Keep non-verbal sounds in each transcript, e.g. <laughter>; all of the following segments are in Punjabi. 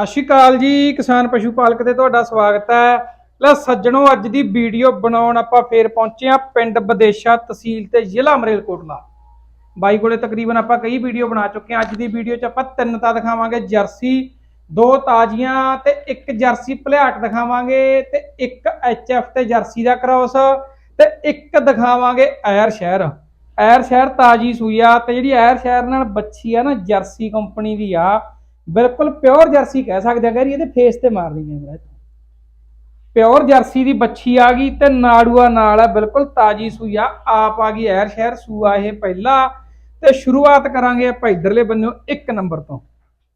ਸਤਿ ਸ਼੍ਰੀ ਅਕਾਲ ਜੀ, ਕਿਸਾਨ ਪਸ਼ੂ ਪਾਲਕ ਤੇ ਤੁਹਾਡਾ ਸਵਾਗਤ ਹੈ। ਲੈ ਸੱਜਣੋ, ਅੱਜ ਦੀ ਵੀਡੀਓ ਬਣਾਉਣ ਆਪਾਂ ਫੇਰ ਪਹੁੰਚੇ ਆ ਪਿੰਡ ਬਦੇਸ਼ਾ ਤਹਿਸੀਲ ਤੇ ਜ਼ਿਲ੍ਹਾ ਮਰੇਲਕੋਟਲਾ ਬਾਈ ਕੋਲੇ ਤਕਰੀਬਨ ਆਪਾਂ ਕਈ ਵੀਡੀਓ ਬਣਾ ਚੁੱਕੇ ਆ ਅੱਜ ਦੀ ਵੀਡੀਓ 'ਚ ਆਪਾਂ ਤਿੰਨ ਤਾਂ ਦਿਖਾਵਾਂਗੇ, ਜਰਸੀ, ਦੋ ਤਾਜ਼ੀਆਂ ਤੇ ਇੱਕ ਜਰਸੀ ਭਲਿਆਟ ਦਿਖਾਵਾਂਗੇ ਤੇ ਇੱਕ ਐਚਐਫ ਤੇ ਜਰਸੀ ਦਾ ਕ੍ਰਾਸ ਤੇ ਇੱਕ ਦਿਖਾਵਾਂਗੇ ਐਰ ਸ਼ਹਿਰ। ਐਰ ਸ਼ਹਿਰ ਤਾਜੀ ਸੂਈ ਆ ਤੇ ਜਿਹੜੀ ਐਰ ਸ਼ਹਿਰ ਨਾਲ ਬੱਚੀ ਆ ਨਾ, ਜਰਸੀ ਕੰਪਨੀ ਦੀ ਆ ਬਿਲਕੁਲ ਪਿਓਰ ਜਰਸੀ ਕਹਿ ਸਕਦੇ ਆ ਗਰੀ ਇਹਦੇ ਫੇਸ ਤੇ ਮਾਰਦੀ ਕੈਮਰਾ ਪਿਓਰ ਜਰਸੀ ਦੀ ਬੱਚੀ ਆ ਗਈ ਤੇ ਨਾੜੂਆ ਨਾਲ ਆ ਬਿਲਕੁਲ ਤਾਜੀ ਸੂਈ ਆ ਆਪ ਆ ਗਈ ਐਰ ਸ਼ਹਿਰ ਸੂਆ ਇਹ ਪਹਿਲਾ। ਤੇ ਸ਼ੁਰੂਆਤ ਕਰਾਂਗੇ ਆਪਾਂ ਇਧਰਲੇ ਬੰਨਿਓ ਇੱਕ ਨੰਬਰ ਤੋਂ।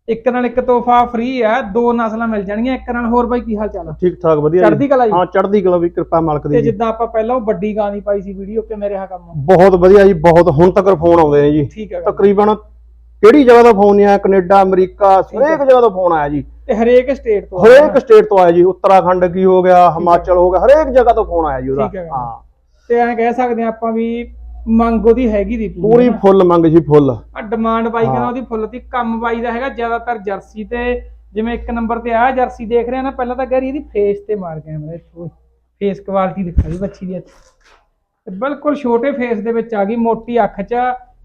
ਇੱਕ ਨਾਲ ਇੱਕ ਤੋਹਫਾ ਫ੍ਰੀ ਆ ਦੋ ਨਸਲਾਂ ਮਿਲ ਜਾਣਗੀਆਂ ਇੱਕ ਨਾਲ ਹੋਰ ਬਾਈ ਕੀ ਹਾਲ ਚਾਲ ਆ? ਠੀਕ ਠਾਕ ਵਧੀਆ। ਚੜ੍ਹਦੀ ਕਲਾ ਜੀ? ਹਾਂ ਚੜ੍ਹਦੀ ਕਲਾ ਵੀ ਕਿਰਪਾ ਮਾਲਕ ਤੇ ਦੀ ਜੀ। ਜਿੱਦਾਂ ਆਪਾਂ ਪਹਿਲਾਂ ਉਹ ਵੱਡੀ ਗਾਂ ਦੀ ਪਾਈ ਸੀ ਵੀਡੀਓ ਕਿ ਮੇਰੇ ਹਾਂ ਕੰਮ? ਬਹੁਤ ਵਧੀਆ ਜੀ ਬਹੁਤ ਹੁਣ ਤੱਕ ਫੋਨ ਆਉਂਦੇ ਨੇ ਜੀ। ਠੀਕ ਹੈ ਗੱਲ। ਤਕਰੀਬਨ ਕਿਹੜੀ ਜਗ੍ਹਾ ਤੋਂ ਫੋਨ ਆਇਆ? Canada America. ਹਰੇਕ ਜਗ੍ਹਾ ਤੋਂ ਫੋਨ ਆਇਆ ਜੀ। ਤੇ ਹਰੇਕ ਸਟੇਟ ਤੋਂ ਹਰੇਕ ਸਟੇਟ ਤੋਂ ਆਇਆ ਜੀ। ਉੱਤਰਾਖੰਡ ਕੀ ਹੋ ਗਿਆ ਹਿਮਾਚਲ ਹੋ ਗਿਆ ਹਰੇਕ ਜਗ੍ਹਾ ਤੋਂ ਫੋਨ ਆਇਆ ਜੀ ਉਹਦਾ। ਹੈ। ਤੇ ਐਂ ਕਹਿ ਸਕਦੇ ਆ ਆਪਾਂ ਵੀ ਮੰਗ ਉਹਦੀ ਹੈਗੀ ਦੀ ਪੂਰੀ। ਫੁੱਲ ਮੰਗ ਜੀ ਫੁੱਲ। ਆ ਡਿਮਾਂਡ ਬਾਈ ਕਹਿੰਦਾ। ਉਹਦੀ ਫੁੱਲ ਤੀ ਕੰਮ ਬਾਈ ਦਾ ਹੈਗਾ ਜ਼ਿਆਦਾਤਰ ਜਰਸੀ ਤੇ ਜਿਵੇਂ ਇੱਕ ਨੰਬਰ ਤੇ ਆ ਜਰਸੀ ਦੇਖ ਰਹੇ ਆ ਨਾ ਪਹਿਲਾਂ ਤਾਂ ਗੈਰੀ ਇਹਦੀ ਫੇਸ ਤੇ ਮਾਰ ਕੈਮਰਾ ਇੱਥੋਂ ਫੇਸ ਕੁਆਲਿਟੀ ਦਿਖਾ ਵੀ ਬੱਚੀ ਦੀ ਇੱਥੇ। ਬਿਲਕੁਲ ਛੋਟੇ ਫੇਸ ਦੇ ਵਿੱਚ ਆ ਗਈ ਮੋਟੀ ਅੱਖ 'ਚ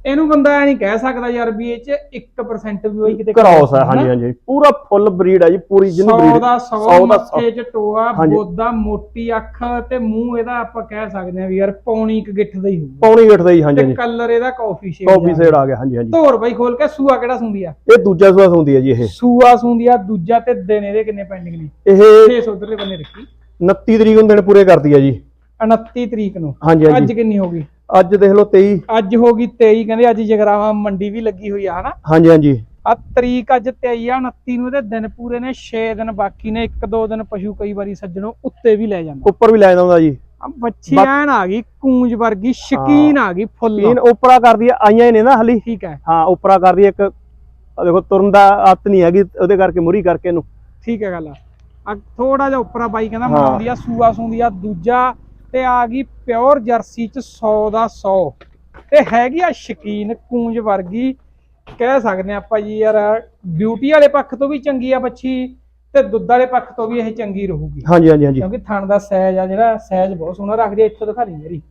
ਇਹਨੂੰ ਬੰਦਾ ਐ ਨਹੀਂ ਕਹਿ ਸਕਦਾ ਯਾਰ ਵੀ ਇਹ 'ਚ 1% ਵੀ ਹੋਈ ਕਿਤੇ ਕ੍ਰਾਸ ਹੈ ਹਾਂਜੀ ਹਾਂਜੀ। ਪੂਰਾ ਫੁੱਲ ਬਰੀਡ ਹੈ ਜੀ ਪੂਰੀ ਜਿੰਨ 100 ਬਰੀਡ ਦਾ 100 100 ਦਾ 100 ਮੱਥੇ 'ਚ ਟੋਆ। ਬੋਦਾ ਮੋਟੀ ਅੱਖ ਤੇ ਮੂੰਹ ਇਹਦਾ ਆਪਾਂ ਕਹਿ ਸਕਦੇ ਆ ਵੀ ਯਾਰ ਪੌਣੀ ਕ ਗਿੱਠ ਦਾ ਹੀ ਹੋਊਗਾ। ਪੌਣੀ ਗਿੱਟ ਦਾ ਜੀ ਹਾਂਜੀ ਤੇ ਹਾਂਜੀ। ਕਲਰ ਇਹਦਾ ਕਾਫੀ ਸ਼ੇਡ ਕਾਫੀ ਸੇਡ ਆ ਗਿਆ ਹਾਂਜੀ ਹਾਂਜੀ। ਧੋਰ ਬਾਈ ਖੋਲ ਕੇ ਸੂਆ ਕਿਹੜਾ ਸੁੰਦੀ ਆ? ਇਹ ਦੂਜਾ ਸੁਆਸ ਹੁੰਦੀ ਹੈ ਜੀ ਇਹ। ਸੂਆ ਸੁੰਦੀ ਆ ਦੂਜਾ ਤੇ ਦਿਨ ਇਹਦੇ ਕਿੰਨੇ ਪੈਂਡਿੰਗ ਨੇ? ਇਹ ਫੇਸ ਉਧਰਲੇ ਬੰਨੇ ਰੱਖੀ। 29 ਤਰੀਕ ਨੂੰ ਦਿਨ ਪੂਰੇ ਕਰਦੀ ਹੈ ਜੀ। 29 ਤਰੀਕ ਨੂੰ। ਹਾਂਜੀ। ਅੱਜ ਕਿੰਨੀ ਹੋ ਗਈ? ਅੱਜ ਦੇਖ ਲਓ 23 ਅੱਜ ਹੋ ਗਈ 23 ਕਹਿੰਦੇ ਅੱਜ ਜਗਰਾਵਾ ਮੰਡੀ ਵੀ ਲੱਗੀ ਹੋਈ ਆ ਹਨਾ? ਹਾਂਜੀ ਹਾਂਜੀ। ਆ ਤਰੀਕ ਅੱਜ 23 ਆ 29 ਨੂੰ ਇਹਦੇ ਦਿਨ ਪੂਰੇ ਨੇ 6 ਦਿਨ ਬਾਕੀ ਨੇ ਇੱਕ ਦੋ ਦਿਨ ਪਸ਼ੂ ਕਈ ਵਾਰੀ ਸੱਜਣੋਂ ਉੱਤੇ ਵੀ ਲੈ ਜਾਂਦਾ। ਉੱਪਰ ਵੀ ਲੈ ਜਾਂਦਾ ਜੀ। ਆ ਬੱਚੀ ਐਨ ਆ ਗਈ ਕੂੰਜ ਵਰਗੀ ਸ਼ਕੀਨ ਆ ਗਈ ਫੁੱਲ। ਤੀਨ ਉਪਰਾ ਕਰਦੀ ਆਈਆਂ ਹੀ ਨੇ ਨਾ ਹਲੀ। ਠੀਕ ਹੈ। ਹਾਂ ਉਪਰਾ ਕਰਦੀ ਇੱਕ ਦੇਖੋ ਤੁਰਨ ਦਾ ਆਤ ਨਹੀਂ ਹੈਗੀ ਉਹਦੇ ਕਰਕੇ ਮੁਰੀ ਕਰਕੇ ਇਹਨੂੰ। ਠੀਕ ਹੈ ਗੱਲ ਆ। ਥੋੜਾ ਜਿਹਾ ਉੱਪਰਾ ਬਾਈ ਕਹਿੰਦਾ। ਮਨਾਉਂਦੀ ਆ ਸੂਆ ਸੁੰਦੀ ਆ ਦੂਜਾ ਤੇ ਆ ਗਈ ਪਿਓਰ ਜਰਸੀ ਚ 100 ਦਾ 100 ਤੇ ਹੈਗੀ ਆ ਸ਼ਕੀਨ ਕੂੰਜ ਵਰਗੀ। ਕਹਿ ਸਕਦੇ ਆ ਆਪਾਂ ਜੀ ਯਾਰ ਬਿਊਟੀ ਵਾਲੇ ਪੱਖ ਤੋਂ ਵੀ ਚੰਗੀ ਆ ਬੱਚੀ ਤੇ ਦੁੱਧ ਵਾਲੇ ਪੱਖ ਤੋਂ ਵੀ ਇਹ ਚੰਗੀ ਰਹੂਗੀ। ਹਾਂਜੀ ਹਾਂਜੀ ਹਾਂਜੀ। ਕਿਉਂਕਿ ਥਣ ਦਾ ਸਾਈਜ਼ ਆ ਜਿਹੜਾ ਸਾਈਜ਼ ਬਹੁਤ ਸੋਹਣਾ ਰੱਖਦੀ ਇੱਥੋਂ ਦਿਖਾ ਲਈ ਮੇਰੀ।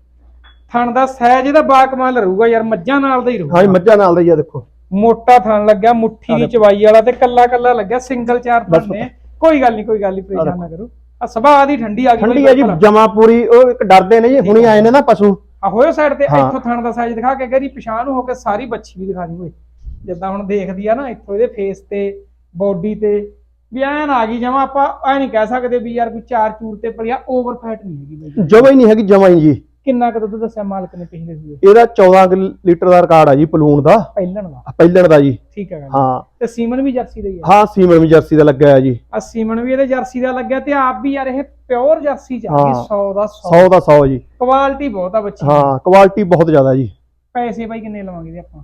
ਥਣ ਦਾ ਸਾਈਜ਼ ਇਹਦਾ ਬਾਕਮਾਲ ਰਹੂਗਾ ਯਾਰ ਮੱਝਾਂ ਨਾਲ ਦਾ ਹੀ ਰਹੂਗਾ। ਹਾਂਜੀ ਮੱਝਾਂ ਨਾਲ ਦਾ ਹੀ ਆ ਦੇਖੋ। ਮੋਟਾ ਥਣ ਲੱਗਿਆ ਮੁੱਠੀ ਦੀ ਚਵਾਈ ਵਾਲਾ ਤੇ ਕੱਲਾ ਕੱਲਾ ਲੱਗਿਆ ਸਿੰਗਲ ਚਾਰ ਥਣ ਨੇ। ਕੋਈ ਗੱਲ ਨਹੀਂ ਕੋਈ ਗੱਲ ਨਹੀਂ ਪਰੇਸ਼ਾਨ ਨਾ ਕਰੋ। ਆ ਸਭਾ ਦੀ ਠੰਡੀ ਆ ਗਈ ਠੰਡੀ ਹੈ ਜੀ ਬਿਲਕੁਲ। ਜਮਾ ਪੂਰੀ ਉਹ ਇੱਕ ਡਰਦੇ ਨੇ ਜੀ ਹੁਣੀ ਆਏ ਨੇ ਨਾ ਪਸ਼ੂ। ਆ ਹੋਇਓ ਸਾਈਡ ਤੇ। ਇੱਥੋਂ ਥਣ ਦਾ ਸਾਈਜ਼ ਦਿਖਾ ਕੇ ਗਰੀ ਪਛਾਣ ਹੋ ਕੇ ਸਾਰੀ ਬੱਚੀ ਵੀ ਦਿਖਾ ਦੀ ਓਏ। ਜਿੱਦਾਂ ਹੁਣ ਦੇਖਦੀ ਆ ਨਾ ਇੱਥੋਂ ਇਹਦੇ ਫੇਸ ਤੇ ਬਾਡੀ ਤੇ ਵੀ ਐਨ ਆ ਗਈ ਜਮਾ ਆਪਾਂ ਐ ਨਹੀਂ ਕਹਿ ਸਕਦੇ ਵੀ ਯਾਰ ਕੋਈ ਚਾਰ ਚੂਰ ਤੇ ਪਲਿਆ ਓਵਰ ਫੈਟ ਨਹੀਂ ਹੈਗੀ ਬਈ। ਜਮਾ ਹੀ ਨਹੀਂ ਹੈਗੀ ਜਮਾ ਹੀ ਜੀ। ਕਿੰਨਾ ਕੁ ਦੁੱਧ ਦੱਸਿਆ ਮਾਲਕ ਨੇ ਪਿਛਲੇ ਸੂਏ ਇਹਦਾ 14 ਕੁ ਲੀਟਰ ਦਾ ਰਿਕਾਰਡ ਆ ਜੀ ਪਲੂਣ ਦਾ। ਪਹਿਲਣ ਦਾ? ਪਹਿਲਣ ਦਾ ਜੀ। ਠੀਕ ਹੈ ਹਾਂ। ਤੇ ਸੀਮਨ ਵੀ ਜਰਸੀ ਦਾ ਹੀ ਆ? ਹਾਂ ਸੀਮਨ ਵੀ ਜਰਸੀ ਦਾ ਲੱਗਿਆ ਹੈ ਜੀ। ਆ ਸੀਮਨ ਵੀ ਇਹਦੇ ਜਰਸੀ ਦਾ ਲੱਗਿਆ ਤੇ ਆਪ ਵੀ ਯਾਰ ਇਹ ਪਿਓਰ ਜਰਸੀ ਚ ਆ ਗਈ ਹਾਂ। 100 ਦਾ 100 100 ਦਾ 100 ਜੀ। ਕੁਆਲਿਟੀ ਬਹੁਤ ਆ ਬੱਚੀ। ਹਾਂ ਕੁਆਲਿਟੀ ਬਹੁਤ ਜ਼ਿਆਦਾ ਜੀ। ਪੈਸੇ ਬਾਈ ਕਿੰਨੇ ਲਵਾਂਗੇ ਜੀ ਆਪਾਂ?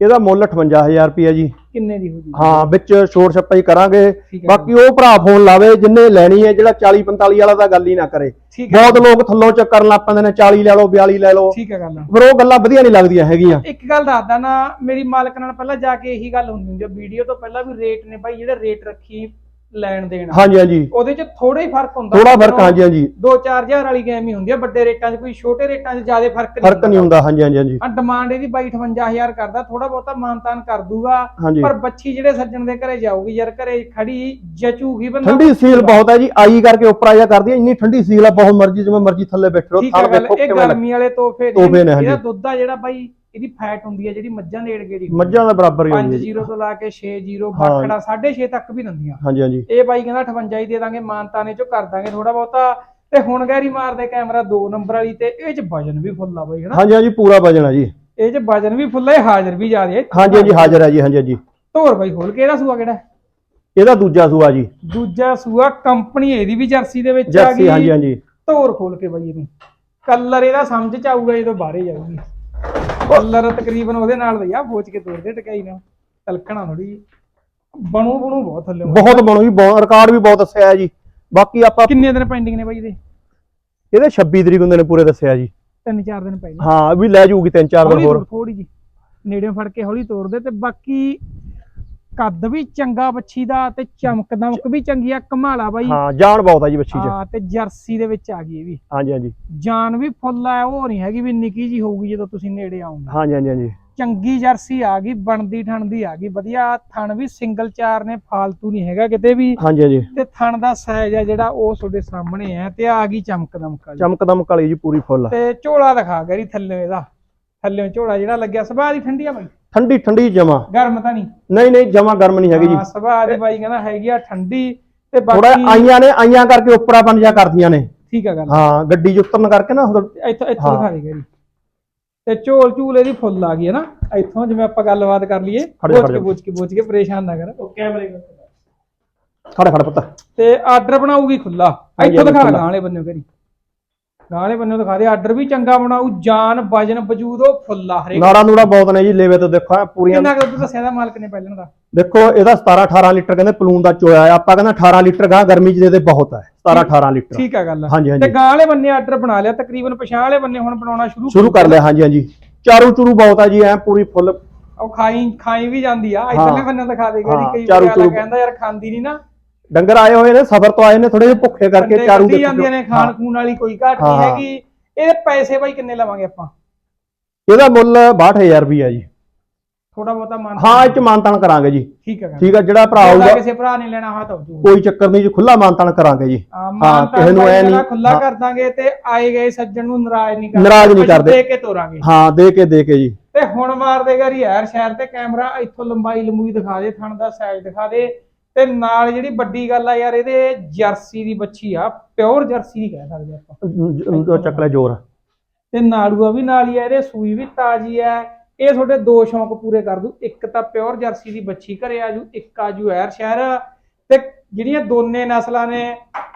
ਇਹਦਾ ਮੁੱਲ 58000 ਰੁਪਿਆ ਜੀ। ਕਿੰਨੇ ਦੀ ਹੋ ਜੀ ਹਾਂ ਵਿੱਚ ਛੋਟ ਛੱਪਾ ਹੀ ਕਰਾਂਗੇ। ਠੀਕ ਹੈ ਬਾਕੀ ਉਹ ਭਰਾ ਫੋਨ ਲਾਵੇ ਜਿੰਨੇ ਲੈਣੀ ਹੈ ਜਿਹੜਾ 40 45 ਵਾਲਾ ਤਾਂ ਗੱਲ ਹੀ ਨਾ ਕਰੇ। ਠੀਕ ਹੈ। ਬਹੁਤ ਲੋਕ ਥੱਲੋਂ ਚੱਕਰ ਲਾ ਪੈਂਦੇ ਨੇ 40 ਲੈ ਲਓ 42 ਲੈ ਲਓ। ਠੀਕ ਹੈ ਗੱਲ ਫਿਰ ਉਹ ਗੱਲਾਂ ਵਧੀਆ ਨਹੀਂ ਲੱਗਦੀਆਂ ਹੈਗੀਆਂ। ਇੱਕ ਗੱਲ ਦੱਸਦਾ ਨਾ ਮੇਰੀ ਮਾਲਕ ਨਾਲ ਪਹਿਲਾਂ ਜਾ ਕੇ ਇਹੀ ਗੱਲ ਹੁੰਦੀ ਹੁੰਦੀ ਆ ਵੀਡੀਓ ਤੋਂ ਪਹਿਲਾਂ ਵੀ ਰੇਟ ਨੇ ਬਾਈ ਜਿਹੜੇ ਰੇਟ ਰੱਖੀ ਲੈਣ ਦੇਣ। ਹਾਂਜੀ ਹਾਂਜੀ। ਉਹਦੇ ਚ ਥੋੜਾ ਹੀ ਫ਼ਰਕ ਹੁੰਦਾ। ਥੋੜਾ ਫ਼ਰਕ ਹਾਂਜੀ ਹਾਂਜੀ। 2-4000 ਵਾਲੀ ਗੇਮ ਹੀ ਹੁੰਦੀ ਆ ਵੱਡੇ ਰੇਟਾਂ 'ਚ ਕੋਈ ਛੋਟੇ ਰੇਟਾਂ 'ਚ ਜ਼ਿਆਦਾ ਫ਼ਰਕ ਫ਼ਰਕ ਨਹੀਂ ਹੁੰਦਾ। ਹਾਂਜੀ ਹਾਂਜੀ ਹਾਂਜੀ। ਆ ਡਿਮਾਂਡ ਇਹਦੀ ਬਾਈ 58000 ਕਰਦਾ ਥੋੜਾ ਬਹੁਤਾ ਮਾਨਤਾਨ ਕਰ ਦੂਗਾ। ਪਰ ਬੱਚੀ ਜਿਹੜੇ ਸੱਜਣ ਦੇ ਘਰੇ ਜਾਊਗੀ ਯਾਰ ਘਰੇ ਖੜੀ ਜਚੂਗੀ ਬੰਦਾ। ਠੰਡੀ ਸੀਲ ਬਹੁਤ ਹੈ ਜੀ ਆਈ ਕਰਕੇ ਉੱਪਰ ਆਇਆ ਕਰਦੀ ਹੈ ਇੰਨੀ ਠੰਡੀ ਸੀਲ ਆ ਬਹੁਤ ਮਰਜ਼ੀ ਜਿਵੇਂ ਮਰਜ਼ੀ ਥੱਲੇ ਬੈਠ ਹੈ ਵੇਖੋ ਇਹ ਕਿਵੇਂ ਗਰਮੀ ਵਾਲੇ ਤੋਹਫੇ ਨੇ। ਇਹਦਾ ਦੁੱਧ ਆ ਜਿਹੜਾ ਬਾਈ ਇਹਦੀ ਫੈਟ ਹੁੰਦੀ ਹੈ ਜਿਹੜੀ ਮੱਝਾਂ ਦੇ ਏੜ ਗੇੜੀ ਮੱਝਾਂ ਦਾ ਬਰਾਬਰ ਹੀ ਹੁੰਦੀ ਹੈ ਜੀ। 5-0 ਤੋਂ ਲਾ ਕੇ 6-0 ਹਾਂ। ਬਾਖੜਾ 6.5 ਤੱਕ ਵੀ ਦਿੰਦੀਆਂ। ਹਾਂਜੀ ਹਾਂਜੀ। ਇਹ ਬਾਈ ਕਹਿੰਦਾ 58 ਹੀ ਦੇ ਦਾਂਗੇ ਮਾਨਤਾਨੇ ਚੋਂ ਕਰ ਦਾਂਗੇ ਥੋੜਾ ਬਹੁਤਾ। ਤੇ ਹੁਣ ਗੈਰੀ ਮਾਰਦੇ ਕੈਮਰਾ 2 ਨੰਬਰ ਵਾਲੀ ਤੇ ਇਹ ਚ ਵਜਨ ਵੀ ਫੁੱਲ ਆ ਬਾਈ ਹਨਾ? ਹਾਂਜੀ ਹਾਂਜੀ ਪੂਰਾ ਵਜਨ ਆ ਜੀ। ਇਹ ਚ ਵਜਨ ਵੀ ਫੁੱਲ ਹੈ ਹਾਜ਼ਰ ਵੀ ਜ਼ਿਆਦਾ ਹੈ ਹਾਂਜੀ ਹਾਂਜੀ ਹਾਜ਼ਰ ਹੈ ਜੀ ਹਾਂਜੀ ਹਾਂਜੀ। ਧੋਰ ਬਾਈ ਖੋਲ ਕੇ ਇਹਦਾ ਸੂਆ ਕਿਹੜਾ? ਇਹਦਾ ਦੂਜਾ ਸੂਆ ਜੀ। ਦੂਜਾ ਸੂਆ ਕੰਪਨੀ ਇਹਦੀ ਵੀ ਜਰਸੀ ਦੇ ਵਿੱਚ ਆ ਜਰਸੀ ਗਈ। ਹਾਂਜੀ ਹਾਂਜੀ। ਧੋਰ ਖੋਲ ਕੇ ਬਾਈ ਇਹਨੂੰ। ਕਲਰ ਇਹਦਾ ਸਮਝ ਚ ਆਊਗਾ ਜਦੋਂ ਬਾਹਰੇ ਜਾਊਗੀ। ਕਲਰ ਤਕਰੀਬਨ ਉਹਦੇ ਨਾਲ ਦਾ ਆ ਫੋਚ ਕੇ ਤੋੜਦੇ ਟਕਾਈ ਨਾਲ ਤਲਕਣਾ ਥੋੜੀ ਬਣੂ ਬਣੂ ਬਹੁਤ ਥੱਲੇ ਬਹੁਤ ਬਣੂ ਜੀ ਬਹੁਤ ਰਿਕਾਰਡ ਵੀ ਬਹੁਤ ਦੱਸਿਆ ਜੀ। ਬਾਕੀ ਆਪਾਂ ਕਿੰਨੇ ਦਿਨ ਪੈਂਡਿੰਗ ਨੇ ਬਾਈ ਇਹਦੇ? ਇਹਦੇ 26 ਤਰੀਕ ਹੁੰਦੇ ਨੇ ਪੂਰੇ ਦੱਸਿਆ ਜੀ। ਤਿੰਨ ਚਾਰ ਦਿਨ ਪਏ ਨੇ ਹਾਂ ਵੀ ਲੈ ਜਾਊਗੀ ਤਿੰਨ ਚਾਰ ਦਿਨ ਹੌਲੀ ਹੋਰ। ਤੋੜ, ਥੋੜੀ ਜੀ ਨੇੜੇ ਫੜ ਕੇ ਹੌਲੀ ਤੋੜਦੇ ਤੇ ਬਾਕੀ ਕੱਦ ਵੀ ਚੰਗਾ ਬੱਚੀ ਦਾ ਤੇ ਚਮਕ ਦਮਕ ਵੀ ਚੰਗੀ ਆ ਕਮਾਲਾ ਬਾਈ। ਹਾਂ ਜਾਨ ਬਹੁਤ ਆ ਜੀ ਬੱਚੀ 'ਚ। ਹਾਂ ਤੇ ਜਰਸੀ ਦੇ ਵਿੱਚ ਆ ਗਈ ਇਹ ਵੀ। ਹਾਂਜੀ ਹਾਂਜੀ। ਜਾਨ ਵੀ ਫੁੱਲ ਆ ਉਹ ਨਹੀਂ ਹੈਗੀ ਵੀ ਨਿੱਕੀ ਜੀ ਹੋਊਗੀ ਜਦੋਂ ਤੁਸੀਂ ਨੇੜੇ ਆਉਂਗੇ ਹਾਂਜੀ ਹਾਂਜੀ ਹਾਂਜੀ। ਚੰਗੀ ਜਰਸੀ ਆ ਗਈ ਬਣਦੀ ਠਣਦੀ ਆ ਗਈ ਵਧੀਆ। ਥਣ ਵੀ ਸਿੰਗਲ ਚਾਰ ਨੇ ਫਾਲਤੂ ਨਹੀਂ ਹੈਗਾ ਕਿਤੇ ਵੀ। ਹਾਂਜੀ ਹਾਂਜੀ। ਤੇ ਥਣ ਦਾ ਸਾਈਜ਼ ਆ ਜਿਹੜਾ ਉਹ ਤੁਹਾਡੇ ਸਾਹਮਣੇ ਆ ਤੇ ਆ ਗਈ ਚਮਕ ਦਮਕ ਵਾਲੀ। ਚਮਕ ਦਮਕ ਵਾਲੀ ਜੀ ਪੂਰੀ ਫੁੱਲ ਤੇ ਝੋਲਾ ਦਿਖਾ ਗਰੀ ਥੱਲੇ ਇਹਦਾ ਥੱਲੇ ਝੋਲਾ ਜਿਹੜਾ ਲੱਗਿਆ ਸੁਭਾਅ ਦੀ ਠੰਡੀ ਆ ਬਾਈ। ਠੰਡੀ ਠੰਡੀ ਜਮਾ। ਗਰਮ ਤਾਂ ਨਹੀਂ। ਨਹੀਂ ਨਹੀਂ ਜਮਾ ਗਰਮ ਨਹੀਂ ਹੈਗੀ ਜੀ। ਹਾਂ ਸੁਭਾਅ ਦੀ ਬਾਈ ਕਹਿੰਦਾ ਹੈਗੀ ਆ ਠੰਡੀ ਤੇ ਥੋੜਾ ਬਾਕੀ ਆਈਆਂ ਨੇ ਆਈਆਂ ਕਰਕੇ ਉੱਪਰਾਪਨ ਜਾ ਕਰਦੀਆਂ ਨੇ। ਠੀਕ ਆ ਗੱਲ। ਹਾਂ ਗੱਡੀ 'ਚ ਉਤਰਨ ਕਰਕੇ ਨਾ ਇੱਥੋਂ ਇੱਥੋਂ। ਦਿਖਾ ਦੇ ਗਰੀ ਤੇ ਝੋਲ ਝੂਲ ਇਹਦੀ ਫੁੱਲ ਆ ਗਈ ਹੈ ਨਾ। ਇੱਥੋਂ ਜਿਵੇਂ ਆਪਾਂ ਗੱਲਬਾਤ ਕਰ ਲਈਏ ਖੜ ਕੇ। ਬੋਝ ਕੇ ਪਰੇਸ਼ਾਨ ਨਾ ਕਰ। ਉਹ ਕੈਮਰੇ ਕੋਲ ਖੜ। ਖੜ ਪੁੱਤ। ਤੇ ਆਰਡਰ ਬਣਾਉਗੀ ਖੁੱਲਾ ਇੱਥੋਂ ਦਿਖਾ। ਗਾਂ ਵਾਲੇ ਬੰਨਿਓ ਕਰੀ। ਗਾਂ ਵਾਲੇ ਬੰਨਿਓ ਦਿਖਾ ਦੇ ਆਰਡਰ ਵੀ ਚੰਗਾ ਬਣਾਉ ਜਾਨ ਵਜਨ ਵਜੂਦ ਉਹ ਫੁੱਲਾ ਹਰੇਕ। ਨਾੜਾ ਨੂੜਾ ਬਹੁਤ ਨੇ ਜੀ ਲੇਵੇ ਤੋਂ ਦੇਖੋ ਐਂ ਪੂਰੀਆਂ। ਕਿੰਨਾ ਕੁ ਦੁੱਧ ਦੱਸਿਆ ਦਾ ਮਾਲਕ ਨੇ ਪਹਿਲਾਂ ਦਾ? ਦੇਖੋ ਇਹਦਾ 17 18 ਲੀਟਰ ਕਹਿੰਦੇ ਪਲੂਨ ਦਾ ਚੋਇਆ ਆ। ਆਪਾਂ ਕਹਿੰਦਾ 18 ਲੀਟਰ ਗਾਂ ਗਰਮੀ 'ਚ ਦੇ ਦੇ ਬਹੁਤ ਹੈ 17 18 ਲੀਟਰ। ਠੀਕ ਆ ਗੱਲ। ਹਾਂਜੀ ਤੇ ਹਾਂਜੀ ਗਾਂ ਵਾਲੇ ਬੰਨੇ ਆਰਡਰ ਬਣਾ ਲਿਆ ਤਕਰੀਬਨ ਪਛਾਣ ਵਾਲੇ ਬੰਨੇ ਹੁਣ ਬਣਾਉਣਾ ਸ਼ੁਰੂ ਸ਼ੁਰੂ ਕਰ ਲਿਆ ਹਾਂਜੀ ਹਾਂਜੀ। ਚਾਰੂ ਚੂਰੂ ਬਹੁਤ ਆ ਜੀ ਐ ਪੂਰੀ ਫੁੱਲ। ਉਹ ਖਾਈ ਖਾਈ ਵੀ ਜਾਂਦੀ ਆ। ਇਧਰਲੇ ਬੰਨੇ ਦਿਖਾ ਦੇ ਹਾਂ, ਕਈ ਚਾਰੂ ਚੂਰੂ। ਕਹਿੰਦਾ ਯਾਰ ਖਾਂਦੀ ਨਹੀਂ ਨਾ। ਡੰਗਰ ਆਏ ਹੋਏ ਨੇ ਸਫ਼ਰ ਤੋਂ ਆਏ ਨੇ ਥੋੜੇ ਜਿਹੇ ਭੁੱਖੇ ਕਰਕੇ ਚਾਰੂ ਦੇਖੋ ਜਾਂਦੀਆਂ ਨੇ ਖਾਣ ਖੂਨ ਵਾਲੀ ਕੋਈ ਘਾਟ ਨਹੀਂ ਹਾਂ, ਹਾਂ। ਹੈਗੀ। ਇਹਦੇ ਪੈਸੇ ਬਾਈ ਕਿੰਨੇ ਲਵਾਂਗੇ ਆਪਾਂ? ਇਹਦਾ ਮੁੱਲ 62000 ਰੁਪਈਆ ਜੀ। ਥੋੜਾ ਬਹੁਤਾ ਮੰਨ ਹਾਂ ਇਹ ਚ ਮਾਨਤਾਨ ਕਰਾਂਗੇ ਜੀ। ਠੀਕ ਹੈ। ਠੀਕ ਆ ਜਿਹੜਾ ਭਰਾ ਆਊਗਾ ਕਿਸੇ ਭਰਾ ਨੇ ਲੈਣਾ ਹਾ ਤਾਂ ਤੂੰ ਕੋਈ ਚੱਕਰ ਨਹੀਂ ਜੀ ਖੁੱਲਾ ਮਾਨਤਾਨ ਕਰਾਂਗੇ ਜੀ। ਮਾਨ ਕਿਸੇ ਨੂੰ ਐ ਨਹੀਂ- ਖੁੱਲਾ ਹਾਂ। ਕਰ ਦਾਂਗੇ ਤੇ ਆਏ ਗਏ ਸੱਜਣ ਨੂੰ ਨਾਰਾਜ਼ ਨਹੀਂ ਕਰਦੇ। ਨਾਰਾਜ਼ ਨਹੀਂ ਕਰਦੇ। ਦੇ ਕੇ ਤੋਰਾਂਗੇ। ਹਾਂ ਦੇ ਕੇ ਦੇ ਕੇ ਜੀ। ਤੇ ਹੁਣ ਮਾਰ ਦੇਗਾ ਯਾਰ ਸ਼ਹਿਰ ਤੇ ਕੈਮਰਾ ਇੱਥੋਂ ਲੰਬਾਈ ਲੰਬੂਈ ਦਿਖਾ ਦੇ ਥਣ ਦਾ ਸਾਈਜ਼ ਦਿਖਾ ਦੇ। ਤੇ ਨਾਲ ਜਿਹੜੀ ਵੱਡੀ ਗੱਲ ਆ ਯਾਰ ਇਹਦੇ ਜਰਸੀ ਦੀ ਬੱਚੀ ਆ ਪਿਓਰ ਜਰਸੀ ਨਹੀਂ ਕਹਿ ਸਕਦੇ ਆਪਾਂ। ਚੱਕ ਲੈ ਜ਼ੋਰ। ਤੇ ਨਾੜੂਆ ਵੀ ਨਾਲ ਹੀ ਆ ਇਹਦੇ ਸੂਈ ਵੀ ਤਾਜੀ ਆ। ਇਹ ਤੁਹਾਡੇ ਦੋ ਸ਼ੌਂਕ ਪੂਰੇ ਕਰ ਦੂ। ਇੱਕ ਤਾਂ ਪਿਓਰ ਜਰਸੀ ਦੀ ਬੱਚੀ ਘਰੇ ਆਜੂ ਇੱਕ ਆਜੂ ਐਰ ਸ਼ਹਿਰ। ਤੇ ਜਿਹੜੀਆਂ ਦੋਨੇ ਨਸਲਾਂ ਨੇ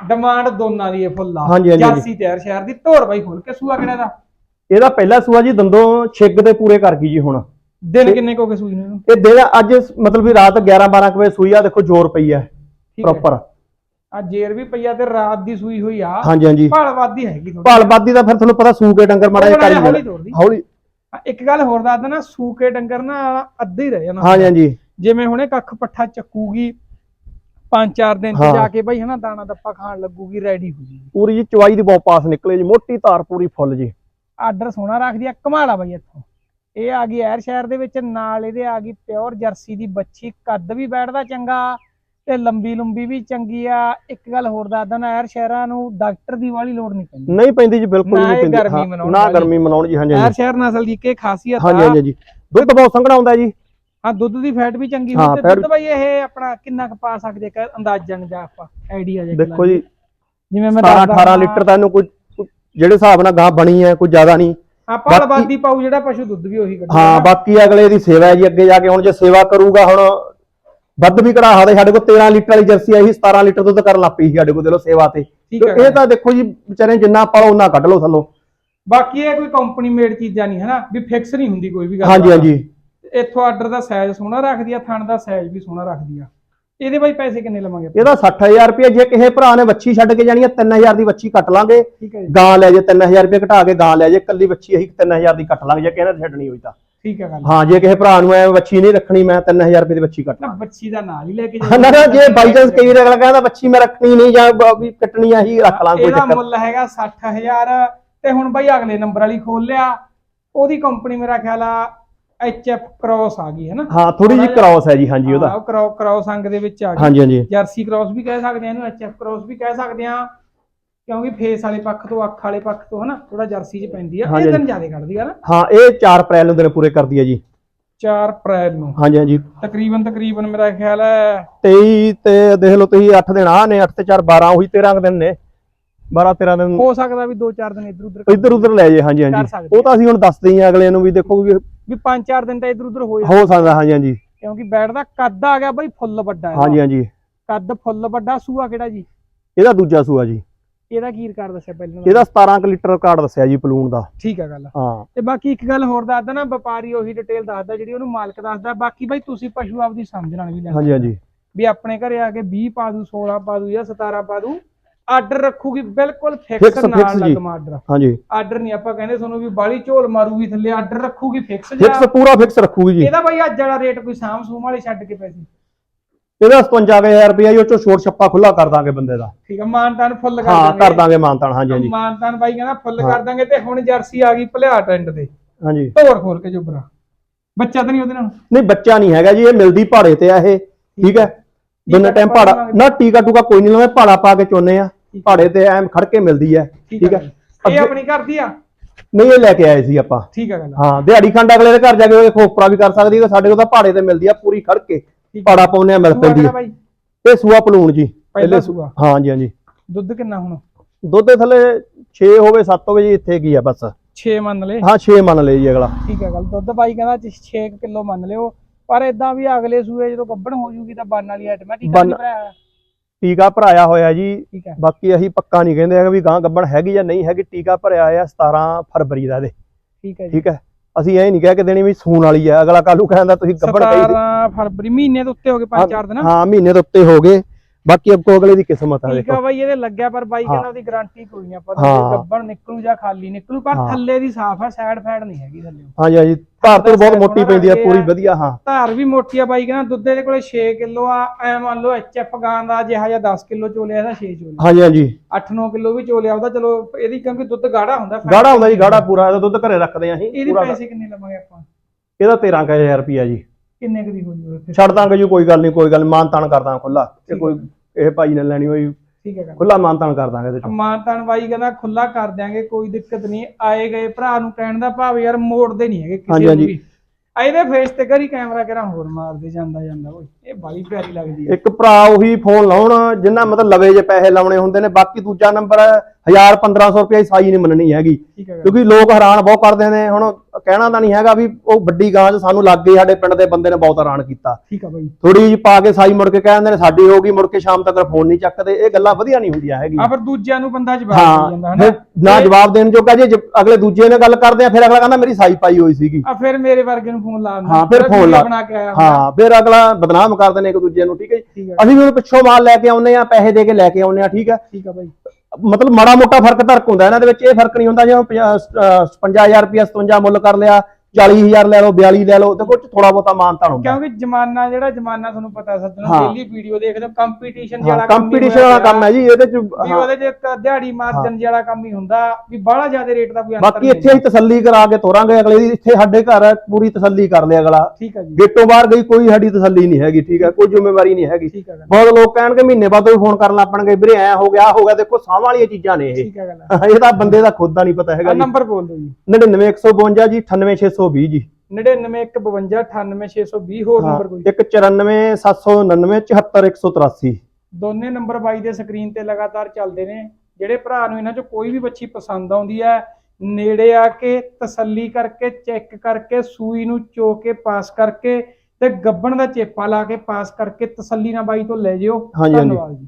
ਡਿਮਾਂਡ ਦੋਨਾਂ ਦੀ ਇਹ ਫੁੱਲ ਆ। ਜਰਸੀ ਤੇ ਐਰ ਸ਼ਹਿਰ ਦੀ ਧੋਰ ਬਾਈ ਖੋਲ ਕੇ ਸੂਆ ਕਿਹੜਾ ਦਾ? ਇਹਦਾ ਪਹਿਲਾ ਸੂਆ ਜੀ ਦੰਦੋਂ ਛਿੱਗ ਤੇ ਪੂਰੇ ਕਰ ਗਈ ਜੀ ਹੁਣ। ਦਿਨ ਕਿੰਨੇ ਕੋ ਕੇ ਸੂਈ ਨੇ ਇਹਨੂੰ? ਇਹ ਦਿਨ ਅੱਜ ਮਤਲਬ ਵੀ ਰਾਤ 11 12 ਵਜੇ ਸੂਈ ਆ ਦੇਖੋ ਜ਼ੋਰ ਪਈ ਹੈ ਠੀਕ ਹੈ। ਪ੍ਰੋਪਰ ਆ ਜੇਰ ਵੀ ਪਈਆ ਤੇ ਰਾਤ ਦੀ ਸੂਈ ਹੋਈ ਆ। ਹਾਂਜੀ ਹਾਂਜੀ। ਭਾਲਵਾਦੀ ਹੈਗੀ ਥੋੜੀ ਭਾਲਬਾਦੀ ਦਾ ਫਿਰ ਤੁਹਾਨੂੰ ਪਤਾ ਸੂ ਕੇ ਡੰਗਰ ਮਾੜਾ ਜਿਹਾ ਕਰੀ ਹੌਲੀ ਜਾਂਦਾ। ਤੋਰਦੀ। ਹੌਲੀ। ਇੱਕ ਗੱਲ ਹੋਰ ਦੱਸਦਾ ਨਾ ਸੂਕੇ ਡੰਗਰ ਨਾ ਅੱਧੇ ਹੀ ਰਹਿ ਜਾਣਾ। ਹਾਂਜੀ ਹਾਂਜੀ। ਜਿਵੇਂ ਹੁਣੇ ਕੱਖ ਪੱਠਾ ਚੱਕੂਗੀ ਪੰਜ ਚਾਰ ਦਿਨ ਤੇ ਹਾਂ। ਜਾ ਕੇ ਬਈ ਹਨਾ ਦਾਣਾ ਦੱਪਾ ਖਾਣ ਲੱਗੂਗੀ ਰੈਡੀ ਹੋ ਜੂਗੀ। ਪੂਰੀ ਜੀ ਚਵਾਈ ਦੀ ਬਹੁਤ ਪਾਸ ਨਿਕਲੇ ਜੀ ਮੋਟੀ ਧਾਰ ਪੂਰੀ ਫੁੱਲ ਜੀ। ਆਰਡਰ ਸੋਹਣਾ ਰੱਖਦੀ ਆ ਕਮਾਲਾ ਬਈ ਇੱਥੋਂ। ਇਹ ਆ ਗਈ ਐਰ ਸ਼ਹਿਰ ਦੇ ਵਿੱਚ ਨਾਲ ਇਹਦੇ ਆ ਗਈ ਪਿਓਰ ਜਰਸੀ ਦੀ ਬੱਚੀ ਕੱਦ ਵੀ ਬੈਠਦਾ ਚੰਗਾ ਤੇ ਲੰਬੀ ਲੰਬੀ ਵੀ ਚੰਗੀ ਆ। ਇੱਕ ਗੱਲ ਹੋਰ ਦੱਸਦਾ ਨਾ ਐਰ ਸ਼ਹਿਰਾਂ ਨੂੰ ਡਾਕਟਰ ਦੀ ਵਾਲੀ ਲੋੜ ਨਹੀਂ ਪੈਂਦੀ। ਨਹੀਂ ਪੈਂਦੀ ਜੀ ਬਿਲਕੁਲ ਨਹੀਂ ਪੈਂਦੀ। ਨਾ। ਗਰਮੀ ਮਨਾਉਣ ਜੀ ਹਾਂਜੀ ਐਰ ਹਾਂਜੀ ਸ਼ਹਿਰ ਨਸਲ ਦੀ ਕੀ ਖਾਸੀਅਤ ਹਾਂਜੀ ਆ। ਹਾਂਜੀ ਜੀ। ਦੁੱਧ ਬਹੁਤ ਸੰਘਣਾ ਆਉਂਦਾ ਜੀ। ਹਾਂ ਦੁੱਧ ਦੀ ਫੈਟ ਵੀ ਚੰਗੀ ਹੁੰਦੀ ਤੇ ਦੁੱਧ ਬਈ ਇਹ ਆਪਣਾ ਕਿੰਨਾ ਕੁ ਪਾ ਸਕਦੇ ਕਿ ਅੰਦਾਜ਼ਨ ਜਾਂ ਆਪਾਂ ਆਈਡੀਆ ਜਿਹਾ ਦੇਖੋ ਜੀ ਜਿਵੇਂ ਮੈਂ 17 ਦੱਸਦਾ 18 ਲੀਟਰ ਤਾਂ ਇਹਨੂੰ ਕੋਈ ਜਿਹੜੇ ਹਿਸਾਬ ਨਾਲ ਗਾਂ ਬਣੀ ਹੈ ਕੋਈ ਜ਼ਿਆਦਾ ਨਹੀਂ। ਆਪਾਂ ਆਬਾਦੀ ਪਾਉ ਜਿਹੜਾ ਪਸ਼ੂ ਦੁੱਧ ਵੀ ਉਹੀ ਕੱਢੂਗਾ ਹਾਂ ਬਾਕੀ ਅਗਲੇ ਦੀ ਸੇਵਾ ਹੈ ਜੀ ਅੱਗੇ ਜਾ ਕੇ ਹੁਣ ਜੇ ਸੇਵਾ ਕਰੂਗਾ ਹੁਣ ਵੱਧ ਵੀ ਕਢਾ ਸਕਦੇ ਸਾਡੇ ਕੋਲ 13 ਲੀਟਰ ਵਾਲੀ ਜਰਸੀ ਆਈ ਸੀ 17 ਲੀਟਰ ਦੁੱਧ ਕਰਨ ਲੱਗ ਪਈ ਸੀ ਸਾਡੇ ਕੋਲ ਦੇ ਲੋ ਸੇਵਾ ਤੇ। ਇਹ ਤਾਂ ਦੇਖੋ ਜੀ ਵਿਚਾਰੇ ਜਿੰਨਾ ਪਾਲੋ ਉਹਨਾਂ ਕੱਢ ਲਓ ਥੱਲੋਂ। ਬਾਕੀ ਇਹ ਕੋਈ ਕੰਪਨੀ ਮੇਡ ਚੀਜ਼ਾਂ ਨਹੀਂ ਹਨਾ? ਵੀ ਫਿਕਸ ਨਹੀਂ ਹੁੰਦੀ ਕੋਈ ਵੀ ਗੱਲ ਹਾਂਜੀ ਹਾਂਜੀ। ਇੱਥੋਂ ਆਰਡਰ ਦਾ ਸਾਈਜ਼ ਸੋਹਣਾ ਰੱਖਦੀ ਆ ਥਣ ਦਾ ਸਾਈਜ਼ ਵੀ ਸੋਹਣਾ ਰੱਖਦੀ ਆ। ਇਹਦੇ ਬਾਈ ਪੈਸੇ ਕਿੰਨੇ ਲਵਾਂਗੇ? ਇਹਦਾ 60000 ਰੁਪਏ ਜੇ ਕਿਸੇ ਭਰਾ ਨੇ ਵੱਛੀ ਛੱਡ ਕੇ ਜਾਣੀ ਹੈ 3000 ਦੀ ਵੱਛੀ ਕੱਟ ਲਾਂਗੇ। ਠੀਕ ਹੈ ਜੀ। ਗਾਂ ਲੈ ਜੇ 3000 ਰੁਪਏ ਘਟਾ ਕੇ ਗਾਂ ਲੈ ਜੇ ਕੱਲੀ ਵੱਛੀ ਅਸੀਂ 3000 ਦੀ ਕੱਟ ਲਾਂਗੇ ਜੇ ਕਿਸੇ ਨੇ ਛੱਡਣੀ ਹੋਈ ਤਾਂ। ਠੀਕ ਹੈ ਗੱਲ। ਹਾਂ ਜੇ ਕਿਸੇ ਭਰਾ ਨੂੰ ਐ ਵੱਛੀ ਨਹੀਂ ਰੱਖਣੀ ਮੈਂ 3000 ਰੁਪਏ ਦੀ ਵੱਛੀ ਕੱਟ ਨਾ ਬੱਚੀ ਦਾ ਨਾਲ ਹੀ ਲੈ ਕੇ <laughs> ਨਾ ਨਾ ਜੇ ਬਾਈ ਚਾਂਸ ਕਈ ਵਾਰ ਅਗਲਾ ਕਹਿੰਦਾ ਵੱਛੀ ਮੈਂ ਰੱਖਣੀ ਨਹੀਂ ਜਾਂ ਬ- ਵੀ ਕੱਟਣੀ ਆ ਹੀ ਰੱਖ ਲਾਂ ਕੋਈ ਇਹਦਾ ਚੱਕਰ। ਮੁੱਲ ਹੈਗਾ 60000 ਤੇ ਹੁਣ ਬਾਈ ਅਗਲੇ ਨੰਬਰ ਵਾਲੀ ਖੋਲ ਲਿਆ। ਉਹਦੀ ਕੰਪਨੀ ਮੇਰਾ ਖਿਆਲ ਆ ਐਚਐਫ ਕ੍ਰਾਸ ਆ ਗਈ ਹੈ ਨਾ ਹਾਂ ਥੋੜੀ ਜਿਹੀ ਕ੍ਰਾਸ ਹੈ ਜੀ ਹਾਂਜੀ ਹਾਂ, ਉਹਦਾ। ਉਹ ਕ੍ਰਾਸ ਕ੍ਰਾਸ ਅੰਗ ਦੇ ਵਿੱਚ ਆ ਗਈ। ਹਾਂਜੀ ਹਾਂਜੀ। ਜਰਸੀ ਕ੍ਰਾਸ ਵੀ ਕਹਿ ਸਕਦੇ ਆ ਇਹਨੂੰ ਐਚਐਫ ਕ੍ਰਾਸ ਵੀ ਕਹਿ ਸਕਦੇ ਆ। ਕਿਉਂਕਿ ਫੇਸ ਵਾਲੇ ਪੱਖ ਤੋਂ ਅੱਖ ਵਾਲੇ ਪੱਖ ਤੋਂ ਹਨਾ ਥੋੜਾ ਜਰਸੀ 'ਚ ਪੈਂਦੀ ਆ। ਇਹ ਦਿਨ ਜ਼ਿਆਦਾ ਕੱਢਦੀ ਆ ਨਾ। ਹਾਂ ਇਹ 4 ਅਪ੍ਰੈਲ ਨੂੰ ਦਿਨ ਪੂਰੇ ਕਰਦੀ ਹੈ ਜੀ। 4 ਅਪ੍ਰੈਲ ਨੂੰ। ਹਾਂਜੀ ਹਾਂਜੀ। ਤਕਰੀਬਨ ਤਕਰੀਬਨ ਮੇਰਾ ਖਿਆਲ ਹੈ 23 ਤੇ ਦੇਖ ਲਓ ਤੁਸੀਂ 8 ਦਿਨ ਆ ਨੇ 8 ਤੇ 4 12 ਉਹੀ 13 ਕੁ ਦਿਨ ਨੇ। 12 13 ਦਿਨ ਹੋ ਸਕਦਾ ਵੀ 2-4 ਦਿਨ ਇੱਧਰ ਉੱਧਰ ਇੱਧਰ ਉੱਧਰ ਲੈ ਜੇ ਹਾਂਜੀ ਹਾਂਜੀ। ਉਹ ਤਾਂ ਅਸੀਂ ਹੁਣ ਦੱਸਦੇ ਹੀ ਆ ਅਗਲੇ ਨੂੰ ਵੀ ਦੇਖੋ ਵੀ ਵੀ 5-4 ਦਿਨ ਤਾਂ ਇੱਧਰ ਉੱਧਰ ਹੋ ਜਾਂਦਾ ਹੋ ਸਕਦਾ। ਹਾਂਜੀ ਹਾਂਜੀ। ਕਿਉਂਕਿ ਦਾ ਕੱਦ ਆ ਗਿਆ ਬਾਈ ਫੁੱਲ ਵੱਡਾ ਹੈ ਹਾਂਜੀ ਹਾਂਜੀ। ਕੱਦ ਫੁੱਲ ਵੱਡਾ ਸੂਆ ਕਿਹੜਾ ਜੀ? ਇਹਦਾ ਦੂਜਾ ਸੂਆ ਜੀ। ਇਹਦਾ ਕੀ ਰਿਕਾਰਡ ਦੱਸਿਆ ਪਹਿਲਾਂ ਇਹਦਾ 17 ਕੁ ਲੀਟਰ ਰਿਕਾਰਡ ਦੱਸਿਆ ਜੀ ਪਲੂਣ ਦਾ। ਠੀਕ ਆ ਗੱਲ। ਹਾਂ। ਤੇ ਬਾਕੀ ਇੱਕ ਗੱਲ ਹੋਰ ਦੱਸਦਾ ਨਾ ਵਪਾਰੀ ਉਹੀ ਡਿਟੇਲ ਦੱਸਦਾ ਜਿਹੜੀ ਉਹਨੂੰ ਮਾਲਕ ਦੱਸਦਾ। ਬਾਕੀ ਬਾਈ ਤੁਸੀਂ ਪਸ਼ੂ ਆਪਦੀ ਸਮਝ ਨਾਲ ਵੀ ਲੈਣਾ ਹਾਂਜੀ ਹਾਂਜੀ। ਵੀ ਆਪਣੇ ਘਰੇ ਆ ਕੇ 20 ਪਾ ਦੂ 16 ਪਾ ਦੂ ਜਾਂ 17 ਪਾ ਦੂ ਆਰਡਰ ਰੱਖੂਗੀ ਬਿਲਕੁਲ ਫਿਕਸ Fix, ਨਾਲ fix ਜੀ। ਲੱਗਮਾ ਆਰਡਰ। ਹਾਂਜੀ। ਆਰਡਰ ਨਹੀਂ ਆਪਾਂ ਕਹਿੰਦੇ ਤੁਹਾਨੂੰ ਵੀ ਬਾਲੀ ਝੋਲ ਮਾਰੂਗੀ ਥੱਲੇ ਆਰਡਰ ਰੱਖੂਗੀ ਫਿਕਸ ਫਿਕਸ ਪੂਰਾ ਫਿਕਸ ਰੱਖੂਗੀ ਜੀ। ਇਹਦਾ ਬਾਈ ਅੱਜ ਵਾਲਾ ਰੇਟ ਕੋਈ ਸਾਮ ਸੂਮ ਵਾਲੇ ਛੱਡ ਕੇ ਪੈਸੇ। ਇਹਦਾ 57000 ਰੁਪਇਆ ਜੀ ਉਹ ਚੋਂ ਛੋਟ ਛੱਪਾ ਖੁੱਲਾ ਕਰ ਦਾਂਗੇ ਬੰਦੇ ਦਾ। ਠੀਕ ਆ ਮਾਨਤਾਨ ਫੁੱਲ ਕਰ ਹਾਂ ਕਰ ਦਾਂਗੇ ਮਾਨਤਾਨ ਹਾਂਜੀ ਹਾਂਜੀ। ਮਾਨਤਾਨ ਬਾਈ ਕਹਿੰਦਾ ਫੁੱਲ ਹਾਂ। ਕਰ ਦਾਂਗੇ ਤੇ ਹੁਣ ਜਰਸੀ ਆ ਗਈ ਭਲਿਆ ਟੈਂਡ ਦੇ ਹਾਂਜੀ। ਢੋਰ ਖੋਲ ਕੇ ਜੁਬਰਾ। ਬੱਚਾ ਤਾਂ ਨਹੀਂ ਉਹਦੇ ਨਾਲ? ਨਹੀਂ ਬੱਚਾ ਨਹੀਂ ਹੈਗਾ ਜੀ ਇਹ ਮਿਲਦੀ ਭਾੜੇ ਤੇ ਆ ਇਹ। ਠੀਕ ਹੈ। ਦੋਨੇ ਟਾਈਮ ਪਾ ਭਾੜਾ ਲਾਂਗੇ। ਨਾ ਟੀਕਾ ਟੂਕਾ ਕੋਈ ਨਹੀਂ ਲਾਉਂਦੇ ਭਾੜਾ ਪਾ ਕੇ ਚੋਨੇ ਆ। ਭਾੜੇ ਤੇ ਐਮ ਖੜ ਕੇ ਮਿਲਦੀ ਹੈ। ਠੀਕ ਹੈ ਇਹ ਆਪਣੀ ਘਰ ਦੀ ਆ? ਨਹੀਂ ਇਹ ਲੈ ਕੇ ਆਏ ਸੀ ਆਪਾਂ। ਠੀਕ ਆ ਗੱਲ ਹਾਂ ਦਿਹਾੜੀ ਖੰਡ ਅਗਲੇ ਦੇ ਘਰ ਜਾ ਕੇ ਖੋਪਰਾ ਵੀ ਕਰ ਸਕਦੀ ਹੈ ਸਾਡੇ ਕੋਲ ਤਾਂ ਭਾੜੇ ਤੇ ਮਿਲਦੀ ਆ ਪੂਰੀ ਖੜ ਕੇ ਭਾੜਾ ਪਾਉਨੇ ਆ ਮਿਲ ਪੈਂਦੀ ਹੈ ਬਾਈ? ਇਹ ਸੂਆ ਪਲੂਣ ਜੀ। ਪਹਿਲਾ ਸੂਆ। ਹਾਂ ਜੀ ਹਾਂ ਜੀ। ਦੁੱਧ ਕਿੰਨਾ ਹੁਣ? ਦੁੱਧ ਦੇ ਥੱਲੇ 6 ਹੋਵੇ 7 ਹੋਵੇ ਜੀ ਇੱਥੇ ਕੀ ਆ ਬਸ। 6 ਮੰਨ ਲੈ ਹਾਂ 6 ਮੰਨ ਲਈ ਜੀ ਅਗਲਾ। ਠੀਕ ਆ ਗੱਲ। ਦੁੱਧ ਬਾਈ ਕਹਿੰਦਾ 6 ਕਿਲੋ ਮੰਨ ਲਿਓ। ਪਰ ਇਦਾਂ ਵੀ ਅਗਲੇ ਸੂਏ ਜਦੋਂ ਗੱਬਣ ਹੋ ਜੂਗੀ ਤਾਂ ਬੰਨ ਵਾਲੀ ਆਈਟਮ ਹੈ ਠੀਕ ਆ ਬੰਨ- ਭਰਾਇਆ ਟੀਕਾ ਭਰਾਇਆ ਹੋਇਆ ਜੀ। ਠੀਕ ਹੈ ਬਾਕੀ ਅਸੀਂ ਪੱਕਾ ਨਹੀਂ ਕਹਿੰਦੇ ਹੈਗੇ ਵੀ ਗਾਂ ਗੱਬਣ ਹੈਗੀ ਜਾਂ ਨਹੀਂ ਹੈਗੀ। ਟੀਕਾ ਭਰਿਆ ਆ 17 ਫਰਵਰੀ ਦਾ ਇਹਦੇ। ਠੀਕ ਹੈ ਜੀ। ਠੀਕ ਹੈ ਅਸੀਂ ਇਹ ਨਹੀਂ ਕਹਿ ਕੇ ਦੇਣੀ ਵੀ ਸੂਣ ਵਾਲੀ ਆ। ਅਗਲਾ ਕਾਲੂ ਕਹਿੰਦਾ ਤੁਸੀਂ ਗੱਬਣ ਕਹੀ 17 ਫਰਵਰੀ ਮਹੀਨੇ ਤੋਂ ਉੱਤੇ ਹੋ ਗਏ 5-4 ਦਿਨ? ਹਾਂ ਮਹੀਨੇ ਦੇ ਉੱਤੇ ਹੋ ਗਏ। ਬਾਕੀ ਅੱਗੋਂ ਅਗਲੇ ਦੀ ਕਿਸਮਤ ਆ ਠੀਕ ਦੇਖੋ। ਬਾਈ ਇਹਦੇ ਲੱਗਿਆ ਪਰ ਬਾਈ। ਕਹਿੰਦਾ ਉਹਦੀ ਗਾਰੰਟੀ ਕੋਈ ਨਹੀਂ ਆਪਾਂ ਹਾਂ। ਗੱਬਣ ਨਿਕਲੂ ਜਾਂ ਖਾਲੀ ਨਿਕਲੂ ਪਰ ਹਾਂ। ਥੱਲੇ ਦੀ ਸਾਫ਼ ਆ ਸਾਈਡ ਫੈਡ ਨਹੀਂ ਹੈਗੀ ਥੱਲੇ। ਹਾਂਜੀ ਹਾਂਜੀ ਧਾਰ ਤੋਂ ਬਹੁਤ ਮੋਟੀ ਪੈਂਦੀ ਆ ਪੂਰੀ। ਵਧੀਆ ਹਾਂ। ਧਾਰ ਵੀ ਮੋਟੀ ਆ ਬਾਈ ਕਹਿੰਦਾ ਦੁੱਧ ਦੇ ਕੋਲੇ 6 ਕਿਲੋ ਆ ਐ ਮੰਨ ਲਓ ਐਚਐਫ ਗਾਂ ਦਾ ਜਿਹਾ ਜਾਂ 10 ਕਿਲੋ ਚੋਲਿਆ ਇਹਦਾ 6 ਚੋਲਿਆ। ਹਾਂਜੀ ਹਾਂਜੀ 8-9 ਕਿਲੋ ਵੀ ਚੋਲਿਆ ਉਹਦਾ ਚਲੋ ਇਹਦੀ ਕਿਉਂਕਿ ਦੁੱਧ ਗਾੜਾ ਹੁੰਦਾ fat ਗਾੜਾ ਹੁੰਦਾ ਜੀ ਗਾੜਾ ਪੂਰਾ ਇਹਦਾ ਦੁੱਧ ਘਰੇ ਰੱਖਦੇ ਆ ਅਸੀਂ ਇਹਦੇ ਪੂਰਾ ਪੈਸੇ ਕਿੰਨੇ ਲਵਾਂਗੇ ਆਪਾਂ? ਇਹਦਾ 13000 ਰੁਪਿਆ ਜੀ। ਕਿੰਨੇ ਕੁ ਦੀ ਹੋ ਜੂਗਾ ਫਿਰ? ਛੱਡ ਦਾਂਗੇ ਜੀ ਕੋਈ ਗੱਲ ਨਹੀਂ ਕੋਈ ਗੱਲ ਮਾਨ ਤਾਨ ਕਰ ਦਾਂਗੇ ਖੁੱਲਾ ਤੇ ਕੋਈ ਇਹ ਭਾਈ ਨੇ ਲੈਣੀ ਹੋਈ ਠੀਕ ਹੈ ਖੁੱਲਾ ਮਾਨ ਤਾਨ ਕਰ ਦਾਂਗੇ ਇਹਦੇ ਚ। ਮਾਨਤਾਨ ਬਾਈ ਕਹਿੰਦਾ ਖੁੱਲਾ ਕਰ ਦਿਆਂਗੇ ਕੋਈ ਦਿੱਕਤ ਨਹੀਂ ਆਏ ਗਏ ਭਰਾ ਨੂੰ ਕਹਿਣ ਦਾ ਭਾਵ ਯਾਰ ਮੋੜਦੇ ਨਹੀਂ ਹੈਗੇ ਹਾਂਜੀ, ਕਿਸੇ ਨੂੰ ਹਾਂਜੀ। ਵੀ। ਇਹਦੇ ਫੇਸ ਤੇ ਕਰੀ ਕੈਮਰਾ ਕਿਹੜਾ ਹੋਰ ਮਾਰਦੇ ਜਾਂਦਾ ਜਾਂਦਾ। ਓਏ ਇਹ ਬਾਲੀ ਪਿਆਰੀ ਲੱਗਦੀ ਹੈ। ਇੱਕ ਭਰਾ ਉਹੀ ਫੋਨ ਲਾਉਣ ਜਿੰਨਾ ਮਤਲਬ ਲਵੇ ਜੇ ਪੈਸੇ ਲਾਉਣੇ ਹੁੰਦੇ ਨੇ ਬਾਕੀ ਦੂਜਾ ਨੰਬਰ 1000 1500 ਰੁਪਏ ਸਾਈ ਨਹੀਂ ਮੰਨਣੀ ਹੈਗੀ। ਕਿਉਂਕਿ ਲੋਕ ਹੈਰਾਨ ਬਹੁਤ ਕਰਦੇ ਨੇ। ਹੁਣ ਕਹਿਣਾ ਤਾਂ ਨਹੀਂ ਹੈਗਾ ਵੀ ਉਹ ਵੱਡੀ ਗਾਂ 'ਚ ਸਾਨੂੰ ਲੱਗ ਗਈ ਸਾਡੇ ਪਿੰਡ ਦੇ ਬੰਦੇ ਨੇ ਬਹੁਤ ਹੈਰਾਨ ਕੀਤਾ। ਠੀਕ ਆ ਬਾਈ। ਥੋੜੀ ਜਿਹੀ ਪਾ ਕੇ ਸਾਈ ਮੁੜ ਕੇ ਕਹਿੰਦੇ ਨੇ ਸਾਡੀ ਹੋ ਗਈ ਮੁੜ ਕੇ ਸ਼ਾਮ ਤੱਕ ਫੋਨ ਨਹੀਂ ਚੱਕਦੇ। ਇਹ ਗੱਲਾਂ ਵਧੀਆ ਨਹੀਂ ਹੁੰਦੀਆਂ ਆ ਹੈਗੀਆਂ ਫਿਰ ਦੂਜਿਆਂ ਨੂੰ ਬੰਦਾ ਜਵਾਬ ਦੇ ਜਾਂਦਾ ਹਾਂ ਹਨਾ? ਨਾ ਜਵਾਬ ਦੇਣ ਜੋਗਾ ਜੇ ਅਗਲੇ ਦੂਜੇ ਨੇ ਗੱਲ ਕਰਦੇ ਆ ਫਿਰ ਅਗਲਾ ਕਹਿੰਦਾ ਮੇਰੀ ਸਾਈ ਪਾਈ ਹੋਈ ਸੀਗੀ। ਆ ਫਿਰ ਮੇਰੇ ਵਰਗੇ ਨੂੰ ਫੋਨ ਲਾ ਦਿੰਦਾ। ਹਾਂ, ਫਿਰ phone ਲਾ-। ਹਾਂ ਫਿਰ ਅਗਲਾ ਬਦਨਾਮ ਕਰਦੇ ਨੇ ਇੱਕ ਦੂਜੇ ਨੂੰ ਠੀਕ ਹੈ ਜੀ? ਠੀਕ ਹੈ। ਅਸੀਂ ਵੀ ਉਹਨੂੰ ਪਿੱਛੋਂ ਮਾਲ ਲੈ ਕੇ ਆਉਂਦੇ ਆ ਪੈਸੇ ਦੇ ਕੇ ਲੈ ਕੇ ਆਉਂਦੇ ਆ ਠੀਕ ਹੈ? ਠੀਕ ਆ ਬਾਈ। ਮਤਲਬ ਮਾੜਾ ਮੋਟਾ ਫ਼ਰਕ ਧਰਕ ਹੁੰਦਾ ਇਹਨਾਂ ਦੇ ਵਿੱਚ ਇਹ ਫ਼ਰਕ ਨਹੀਂ ਹੁੰਦਾ ਜਿਵੇਂ 50000 ਰੁਪਏ 57 ਮੁੱਲ ਕਰ ਲਿਆ 40000 ਲੈ ਲਓ 42 ਲੈ ਲਓ ਦੇਖੋ ਥੋੜਾ ਬਹੁਤਾ ਮਾਨਤਾਨ ਹੁੰਦਾ। ਕਿਉਂਕਿ ਜਮਾਨਾ ਜਿਹੜਾ ਜਮਾਨਾ ਤੁਹਾਨੂੰ ਪਤਾ ਸੱਜਣੋ ਹਾਂ। ਡੇਲੀ ਵੀਡੀਓ ਦੇਖਦੇ ਹੋ ਕੰਪੀਟੀਸ਼ਨ ਹਾਂ ਜਿਹੜਾ ਕੰਪੀਟੀਸ਼ਨ ਵਾਲਾ ਕੰਮ ਹੈ ਜੀ ਇਹਦੇ ਚ ਵੀ ਹਾਂ। ਉਹਦੇ ਚ ਇੱਕ ਦਿਹਾੜੀ ਮਾਰਜਨ ਜਿਹੜਾ ਕੰਮ ਹੀ ਹੁੰਦਾ ਵੀ ਬਾਹਲਾ ਜ਼ਿਆਦਾ ਰੇਟ ਦਾ ਕੋਈ ਅੰਤਰ ਬਾਕੀ ਨਹੀਂ ਇੱਥੇ ਹੀ ਤਸੱਲੀ ਕਰਾ ਕੇ ਤੋਰਾਂਗੇ ਅਗਲੇ ਦੀ ਇੱਥੇ ਸਾਡੇ ਘਰ ਹੈ, ਪੂਰੀ ਤਸੱਲੀ ਕਰ ਲਿਆ ਅਗਲਾ। ਠੀਕ ਆ ਜੀ। ਗੇਟੋਂ ਬਾਹਰ ਗਈ ਕੋਈ ਸਾਡੀ ਤਸੱਲੀ ਨਹੀਂ ਹੈਗੀ ਠੀਕ ਹੈ ਕੋਈ ਜ਼ਿੰਮੇਵਾਰੀ ਨਹੀਂ ਹੈਗੀ। ਠੀਕ ਆ ਗੱਲ। ਬਹੁਤ ਲੋਕ ਕਹਿਣਗੇ ਮਹੀਨੇ ਬਾਅਦ ਵੀ ਫੋਨ ਕਰਨ ਲੱਪਣਗੇ ਵੀਰੇ ਐ ਹੋ ਗਿਆ ਆਹ ਹੋ ਗਿਆ ਦੇਖੋ ਸਾਹ ਵਾਲੀਆਂ ਚੀਜ਼ਾਂ ਨੇ ਇਹ। ਠੀਕ ਆ ਗੱਲ ਇਹ ਤਾਂ ਬੰਦੇ ਦਾ ਖੁਦ ਦਾ ਨਹੀਂ ਪਤਾ ਹੈਗਾ ਜੀ। ਨੰਬਰ ਬੋਲ ਦਿਓ ਜੀ। 99152 ਜੀ 98620 ਜੀ। 9915574620 ਹੋਰ ਨੰਬਰ ਕੋਈ? 19479974183 ਦੋਨੇ ਨੰਬਰ ਬਾਈ ਦੇ ਸਕਰੀਨ ਤੇ ਲਗਾਤਾਰ ਚੱਲਦੇ ਨੇ। ਜਿਹੜੇ ਭਰਾ ਨੂੰ ਇਹਨਾਂ ਚੋਂ ਕੋਈ ਵੀ ਬੱਚੀ ਪਸੰਦ ਆਉਂਦੀ ਹੈ ਨੇੜੇ ਆ ਕੇ ਤਸੱਲੀ ਕਰਕੇ ਚੈੱਕ ਕਰਕੇ ਸੂਈ ਨੂੰ ਚੋ ਕੇ ਪਾਸ ਕਰਕੇ ਤੇ ਗੱਬਣ ਦਾ ਚੇਪਾ ਲਾ ਕੇ ਪਾਸ ਕਰਕੇ ਤਸੱਲੀ ਨਾਲ ਬਾਈ ਤੋਂ ਲੈ ਜਿਓ। ਧੰਨਵਾਦ ਜੀ।